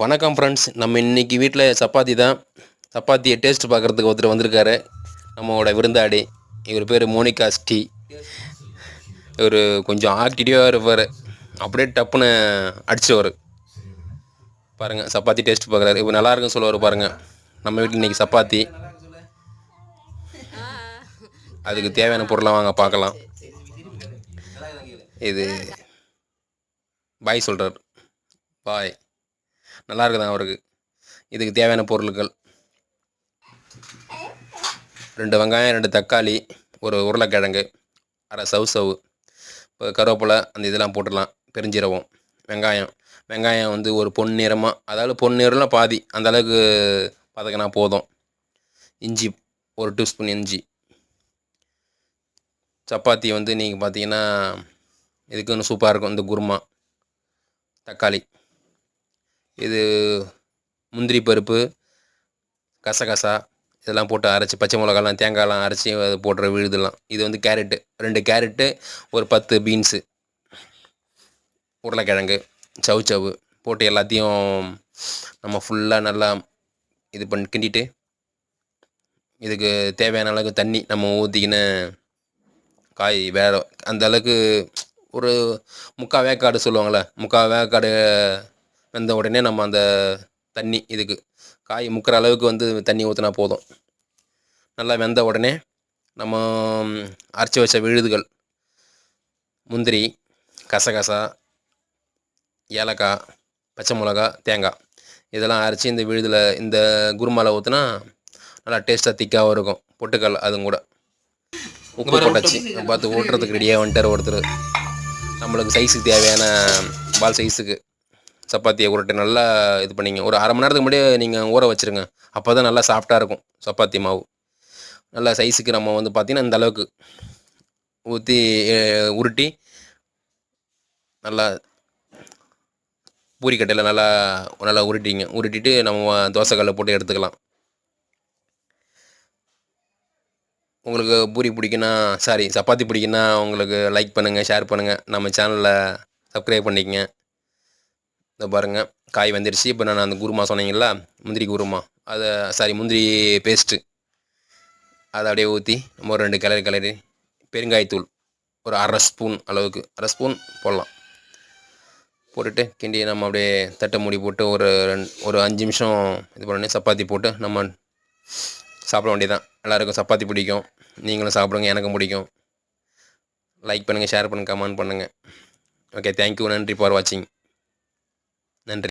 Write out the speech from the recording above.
வணக்கம் ஃப்ரெண்ட்ஸ் நம்ம இன்றைக்கி வீட்டில் சப்பாத்தி தான். சப்பாத்தியை டேஸ்ட் பார்க்குறதுக்கு ஒருத்தர் வந்திருக்காரு. நம்மளோட விருந்தாடி இவர் பேர் மோனிகா ஸ்டி இவர் கொஞ்சம் ஆக்டிவாக இருப்பார். அப்படியே டப்புன்னு அடிச்சிடுவார் பாருங்கள் சப்பாத்தி டேஸ்ட் பார்க்குறாரு. இவர் நல்லாயிருக்குன்னு சொல்லுவார் பாருங்கள் நம்ம வீட்டில் இன்றைக்கி சப்பாத்தி. அதுக்கு தேவையான பொருளாக வாங்க பார்க்கலாம். இது பாய் சொல்கிறார் பாய். நல்லா இருக்குதா அவருக்கு. இதுக்கு தேவையான பொருட்கள் ரெண்டு வெங்காயம் ரெண்டு தக்காளி ஒரு உருளைக்கிழங்கு அரை சவு சவு. இப்போ கருவேப்பிலை அந்த இதெல்லாம் போட்டுடலாம் பெருஞ்சீரகம் வெங்காயம். வெங்காயம் வந்து ஒரு பொன்னிறமாக அதாவது பொன்னிறம்லாம் பாதி அந்த அளவுக்கு பதக்கினா போதும். இஞ்சி ஒரு டீஸ்பூன் இஞ்சி. சப்பாத்தி வந்து நீங்கள் பார்த்தீங்கன்னா இதுக்கு இன்னும் சூப்பராக இருக்கும் இந்த குருமா தக்காளி. இது முந்திரி பருப்பு கசகசா இதெல்லாம் போட்டு அரைச்சி பச்சை மிளகாலாம் தேங்காய்லாம் அரைச்சி அது போடுற விழுதுலாம். இது வந்து கேரட்டு ரெண்டு கேரட்டு ஒரு பத்து பீன்ஸு உருளைக்கிழங்கு சவு சவு போட்டு எல்லாத்தையும் நம்ம ஃபுல்லாக நல்லா இது பண்ணி கிண்டிட்டு இதுக்கு தேவையான அளவுக்கு தண்ணி நம்ம ஊற்றிக்கின்னு காய் வேற அந்த அளவுக்கு ஒரு முக்கால் வேக்காடு சொல்லுவாங்கள்ல முக்கால் வேக்காடு வெந்த உடனே நம்ம அந்த தண்ணி இதுக்கு காய் முக்கிற அளவுக்கு வந்து தண்ணி ஊற்றினா போதும். நல்லா வெந்த உடனே நம்ம அரைச்சி வச்ச விழுதுகள் முந்திரி கசகசா ஏலக்காய் பச்சை மிளகா தேங்காய் இதெல்லாம் அரைச்சி இந்த விழுதில் இந்த குருமாவில் ஊற்றினா நல்லா டேஸ்ட்டாக திக்காகவும் இருக்கும். பொட்டுக்கல் அதுவும் கூட. உப்பு போட்டாச்சு. பார்த்து ஓட்டுறதுக்கு ரெடியாக வந்துட்டார் ஒருத்தர். நம்மளுக்கு சைஸுக்கு தேவையான பால் சைஸுக்கு சப்பாத்தியை உருட்டு நல்லா இது பண்ணிங்க. ஒரு அரை மணி நேரத்துக்கு முன்னாடியே நீங்கள் ஊற வச்சுருங்க. அப்போ தான் நல்லா சாஃப்டாக இருக்கும் சப்பாத்தி மாவு. நல்லா சைஸுக்கு நம்ம வந்து பார்த்திங்கன்னா இந்த அளவுக்கு ஊற்றி உருட்டி நல்லா பூரிக்கட்டையில் நல்லா நல்லா உருட்டிங்க. உருட்டிட்டு நம்ம தோசைக்கல்ல போட்டு எடுத்துக்கலாம். உங்களுக்கு பூரி பிடிக்குன்னா சாரி சப்பாத்தி பிடிக்குன்னா உங்களுக்கு லைக் பண்ணுங்கள் ஷேர் பண்ணுங்கள் நம்ம சேனலில் சப்ஸ்கிரைப் பண்ணிக்கங்க. இந்த பாருங்கள் காய் வந்துருச்சு. இப்போ நான் அந்த குருமா சொன்னீங்களா முந்திரி குருமா. அதை சாரி முந்திரி பேஸ்ட்டு அதை அப்படியே ஊற்றி நம்ம ஒரு ரெண்டு கிளறி கிளறி பெருங்காயத்தூள் ஒரு அரை ஸ்பூன் அளவுக்கு அரை ஸ்பூன் போடலாம். போட்டுட்டு கிண்டி நம்ம அப்படியே தட்டை மூடி போட்டு ஒரு ஒரு அஞ்சு நிமிஷம் இது பண்ணி சப்பாத்தி போட்டு நம்ம சாப்பிட வேண்டியதான் எல்லாருக்கும் சப்பாத்தி பிடிக்கும். நீங்களும் சாப்பிடுங்க எனக்கும் பிடிக்கும். லைக் பண்ணுங்கள் ஷேர் பண்ணுங்கள் கமெண்ட் பண்ணுங்கள் ஓகே தேங்க்யூ நன்றி ஃபார் வாட்சிங்